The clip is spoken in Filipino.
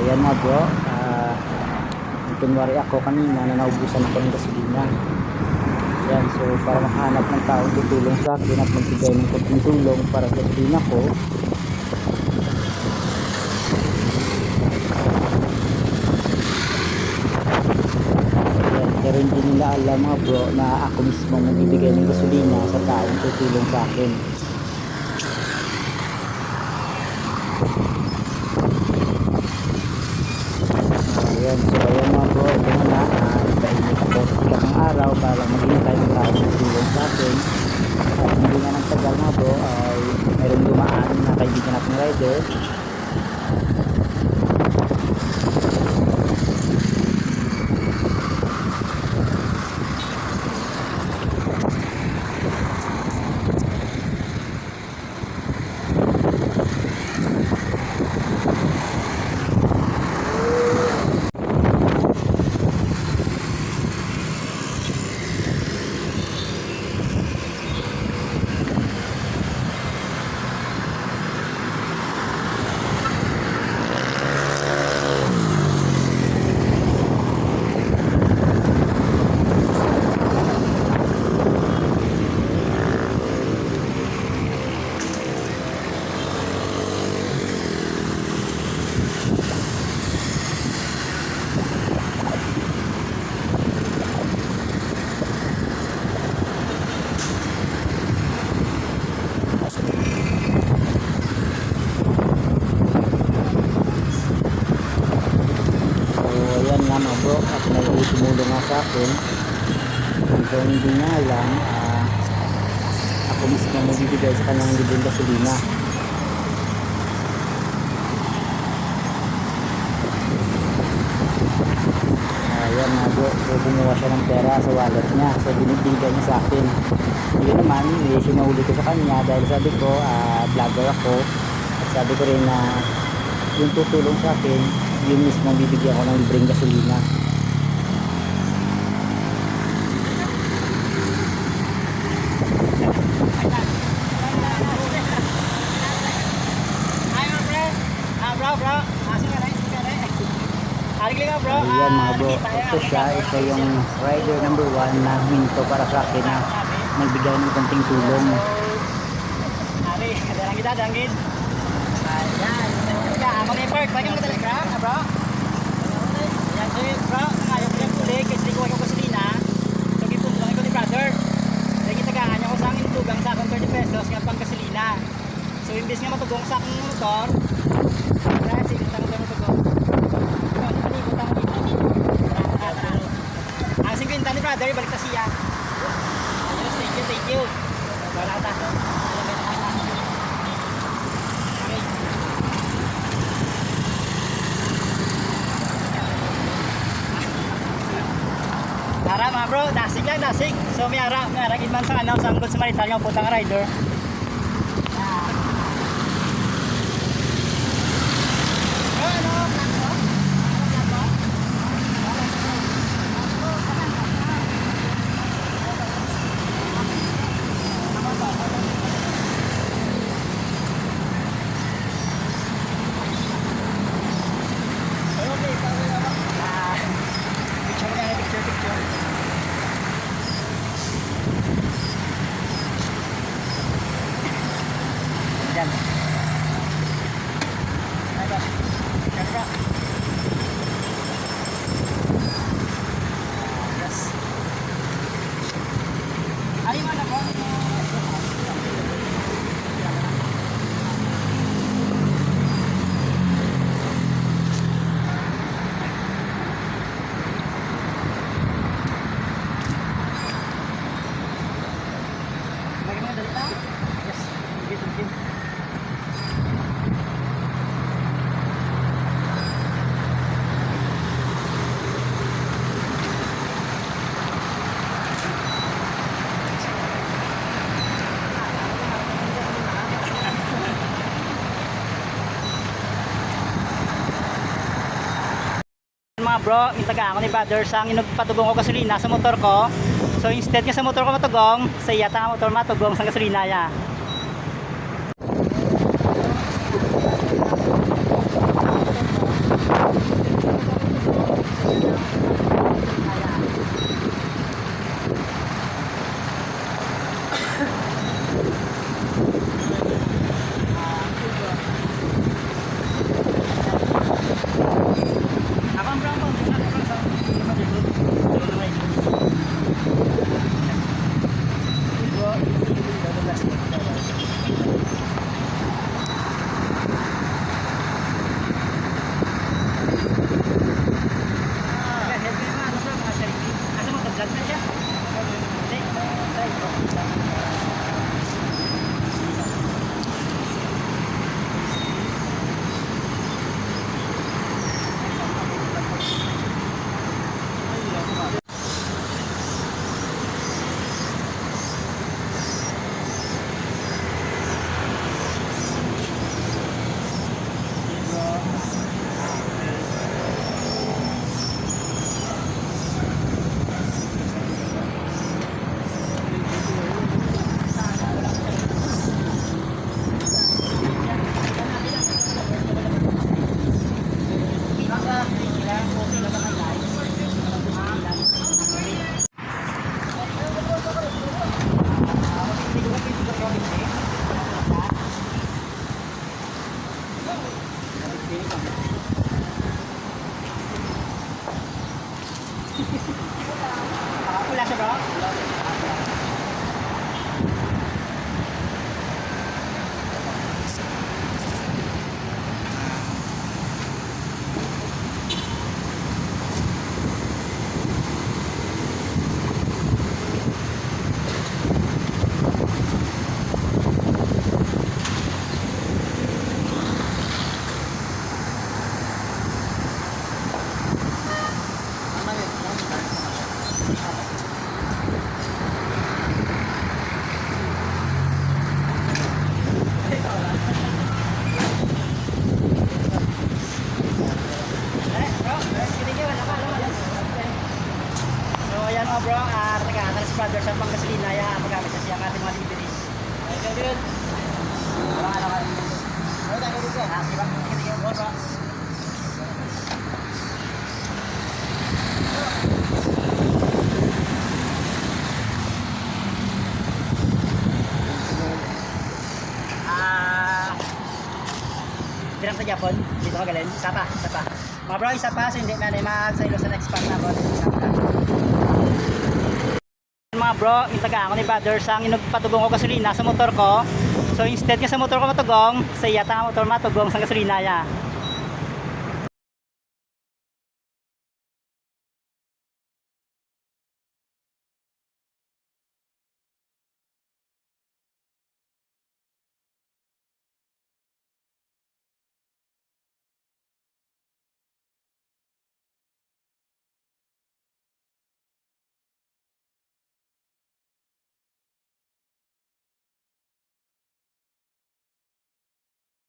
ayan nga bro. Ah, kunwari ako kanina na naubusan ako ng gasolina. Yan, so para makahanap ng taong tutulong sa akin at magbigay ng konting tulong para sa gasolina ko. Yan, pero hindi nila alam mga bro na ako mismo magbibigay ng gasolina sa taong tutulong sa akin. Ayan, so ayan mga bro, ito na na. Ako sa sikat ng araw para maghintay ng tao ng tulong sa akin. At hindi nga ng tagal mga bro, ay mayroong dumaan na kaibigan natin rider. So ayan nga mga bro, at may tumulong nga sa akin. So hindi nga alam, ah, ako mismo magbibigay sa kanyang libreng gasolina. Ayan nga bro, so bumuha siya ng pera sa wallet niya. So binibigay niya sa akin. Yun naman, eh, sinahuli ko sa kanya dahil sabi ko, ah, vlogger ako. At sabi ko rin na yung tutulong sa akin, yun mismo bibigyan ko ng libreng gasolina. Ayo bro. Ah bro bro. Asing ka rin, asing ka rin. Aling ka bro. Ayan mga bro, ito siya, ito yung rider number one na huminto para sa akin na magbigay ng konting tulong. Ari, dalang kita danggit. Ayan. Ya, amo ni park, bagi mo ka ah bro. Ayan, so yun, bro, ngayon ko yung kulig, kasi di ko ako gasolina. So, gipuntulan ko ni brother. Dahil kitagaan niya ko sa akin tugang sa akong 30 pesos nga pang gasolina. So, imbis nga matugong sa akong motor, kaya sige, tanong ko matugong. So, ano panikot ang dito? Ang 50 ni brother, balik na siya. Thank you, thank you. Wala ta. Okay. Tara mga bro, dasig lang, dasig. So may ara, may ara man sa ano, sa Good Samaritan yung putang rider. Ah. Bro, ano, plato? Ano, plato? Ah, picture mo kaya, picture, picture. Yan. Ay ba? Yan ba? Ah, Yes. Ay, mana po? Lagi mo dali lang? Yes. Sige, sige. Mga bro, itaga ako ni brother sa inagpatugong ko gasolina sa motor ko. So instead nga sa motor ko matugong, sa iya ta motor matugong sa gasolina niya. Dirang sa Japon, dito ka galing. Isa pa, isa. Mga bro, isa pa. So hindi na na mag-sailo sa next pack na bro. Isa. Mga bro, yung taga ako ni Brothers ang inagpatugong ko gasolina sa motor ko. So instead nga sa motor ko matugong, sa iya ta motor matugong sa gasolina niya.